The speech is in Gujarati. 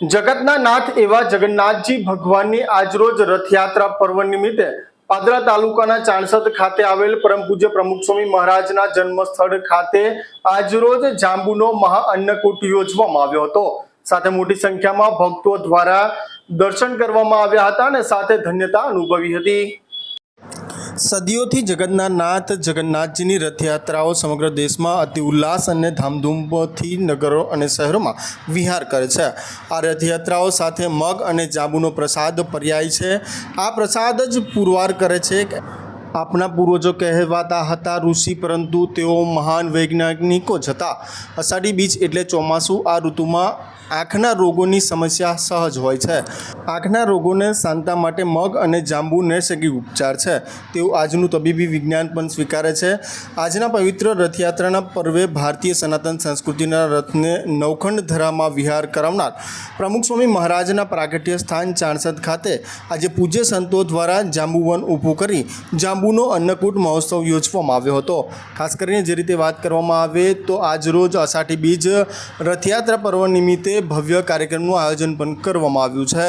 જગતના નાથ એવા જગન્નાથજી ભગવાનની આજરોજ રથયાત્રા પર્વ નિમિત્તે પાદરા તાલુકાના ચાણસદ ખાતે આવેલ પરમ પૂજ્ય પ્રમુખ સ્વામી મહારાજના જન્મસ્થળ ખાતે આજરોજ જાંબુનો મહા અન્નકૂટ યોજવામાં આવ્યો હતો. સાથે મોટી સંખ્યામાં ભક્તો દ્વારા દર્શન કરવામાં આવ્યા હતા અને સાથે ધન્યતા અનુભવી હતી. સદીઓથી જગતના નાથ, જગન્નાથજીની રથયાત્રાઓ સમગ્ર દેશમાં અતિ ઉલ્લાસ અને ધામધૂમથી નગરો અને શહેરોમાં વિહાર કરે છે. આ રથયાત્રાઓ સાથે મગ અને જાંબુનો પ્રસાદ પર્યાય છે. આ પ્રસાદ જ પુરવાર કરે છે. આપણા પૂર્વજો કહેવાતા હતા ઋષિ, પરંતુ તેઓ મહાન વૈજ્ઞાનિકો જ હતા. અષાઢી બીજ એટલે ચોમાસું. આ ઋતુમાં આંખના રોગોની સમસ્યા સહજ હોય છે. આંખના રોગોને શાંતા માટે મગ અને જાંબુ નૈસર્ગિક ઉપચાર છે. તેવું આજનું તબીબી વિજ્ઞાન પણ સ્વીકારે છે. આજના પવિત્ર રથયાત્રાના પર્વે ભારતીય સનાતન સંસ્કૃતિના રથને નવખંડ ધરામાં વિહાર કરાવનાર પ્રમુખ સ્વામી મહારાજના પ્રાગટ્ય સ્થાન ચાણસદ ખાતે આજે પૂજ્ય સંતો દ્વારા જાંબુવન ઊભું કરી જાંબુનો અન્નકૂટ મહોત્સવ યોજવામાં આવ્યો હતો. ખાસ કરીને જે રીતે વાત કરવામાં આવે તો આજરોજ અષાઢી બીજ રથયાત્રા પર્વ નિમિત્તે ભવ્ય કાર્યક્રમનું આયોજન પણ કરવામાં આવ્યું છે.